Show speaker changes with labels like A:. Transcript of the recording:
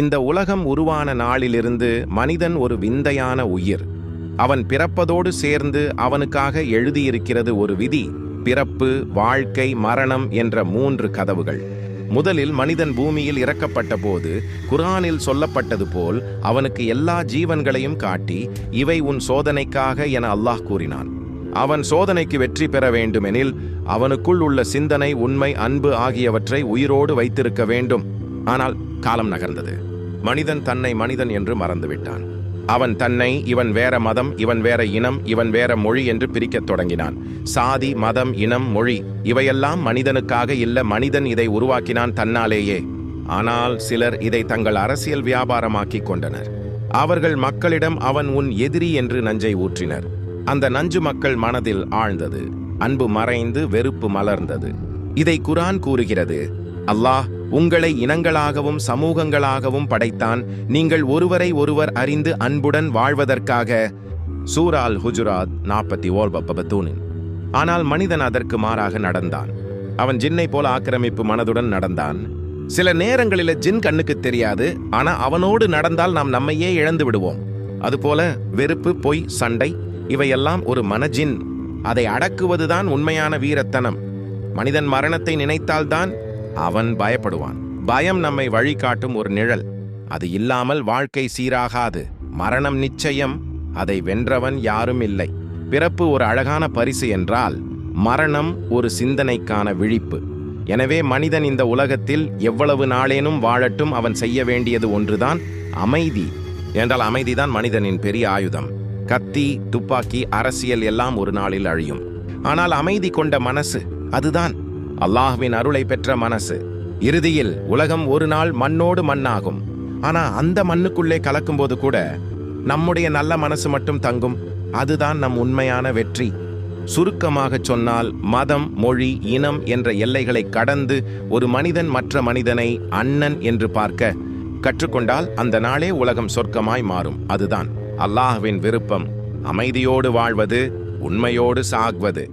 A: இந்த உலகம் உருவான நாளிலிருந்து மனிதன் ஒரு விந்தையான உயிர். அவன் பிறப்பதோடு சேர்ந்து அவனுக்காக எழுதியிருக்கிறது ஒரு விதி பிறப்பு வாழ்க்கை மரணம் என்ற மூன்று கதவுகள். முதலில் மனிதன் பூமியில் இறக்கப்பட்ட போது குரானில் சொல்லப்பட்டது போல் அவனுக்கு எல்லா ஜீவன்களையும் காட்டி இவை உன் சோதனைக்காக என அல்லாஹ் கூறினான். அவன் சோதனைக்கு வெற்றி பெற வேண்டுமெனில் அவனுக்குள் உள்ள சிந்தனை உண்மை அன்பு ஆகியவற்றை உயிரோடு வைத்திருக்க வேண்டும். ஆனால் காலம் நகர்ந்தது. மனிதன் தன்னை மனிதன் என்று மறந்துவிட்டான். அவன் தன்னை இவன் வேற மதம் இவன் வேற இனம் இவன் வேற மொழி என்று பிரிக்கத் தொடங்கினான். சாதி மதம் இனம் மொழி இவையெல்லாம் மனிதனுக்காக இல்ல மனிதன் இதை உருவாக்கினான் தன்னாலேயே. ஆனால் சிலர் இதை தங்கள் அரசியல் வியாபாரமாக்கிக் கொண்டனர். அவர்கள் மக்களிடம் அவன் உன் எதிரி என்று நஞ்சை ஊற்றினர். அந்த நஞ்சு மக்கள் மனதில் ஆழ்ந்தது. அன்பு மறைந்து வெறுப்பு மலர்ந்தது. இதை குரான் கூறுகிறது. அல்லாஹ் உங்களை இனங்களாகவும் சமூகங்களாகவும் படைத்தான். நீங்கள் ஒருவரை ஒருவர் அறிந்து அன்புடன் வாழ்வதற்காக. சூரால் ஹுஜுராத் நாற்பத்தி ஓர் பப்பபத்தூனின் ஆனால் மனிதன் அதற்கு மாறாக நடந்தான். அவன் ஜின்னை போல ஆக்கிரமிப்பு மனதுடன் நடந்தான். சில நேரங்களில் ஜின் கண்ணுக்கு தெரியாது. ஆனா அவனோடு நடந்தால் நாம் நம்மையே இழந்து விடுவோம். அதுபோல வெறுப்பு பொய் சண்டை இவையெல்லாம் ஒரு மனஜின். அதை அடக்குவதுதான் உண்மையான வீரத்தனம். மனிதன் மரணத்தை நினைத்தால்தான் அவன் பயப்படுவான். பயம் நம்மை வழிகாட்டும் ஒரு நிழல். அது இல்லாமல் வாழ்க்கை சீராகாது. மரணம் நிச்சயம். அதை வென்றவன் யாரும் இல்லை. பிறப்பு ஒரு அழகான பரிசு என்றால் மரணம் ஒரு சிந்தனைக்கான விழிப்பு. எனவே மனிதன் இந்த உலகத்தில் எவ்வளவு நாளேனும் வாழட்டும் அவன் செய்ய வேண்டியது ஒன்றுதான் அமைதி. என்றால் அமைதிதான் மனிதனின் பெரிய ஆயுதம். கத்தி துப்பாக்கி அரசியல் எல்லாம் ஒரு நாளில் அழியும். ஆனால் அமைதி கொண்ட மனசு அதுதான். அல்லாஹ்வின் அருளை பெற்ற மனசு. இறுதியில் உலகம் ஒரு நாள் மண்ணோடு மண்ணாகும். ஆனா அந்த மண்ணுக்குள்ளே கலக்கும்போது கூட நம்முடைய நல்ல மனசு மட்டும் தங்கும். அதுதான் நம் உண்மையான வெற்றி. சுருக்கமாக சொன்னால் மதம் மொழி இனம் என்ற எல்லைகளை கடந்து ஒரு மனிதன் மற்ற மனிதனை அண்ணன் என்று பார்க்க கற்றுக்கொண்டால் அந்த நாளே உலகம் சொர்க்கமாய் மாறும். அதுதான் அல்லாஹ்வின் விருப்பம். அமைதியோடு வாழ்வது உண்மையோடு சாகுவது.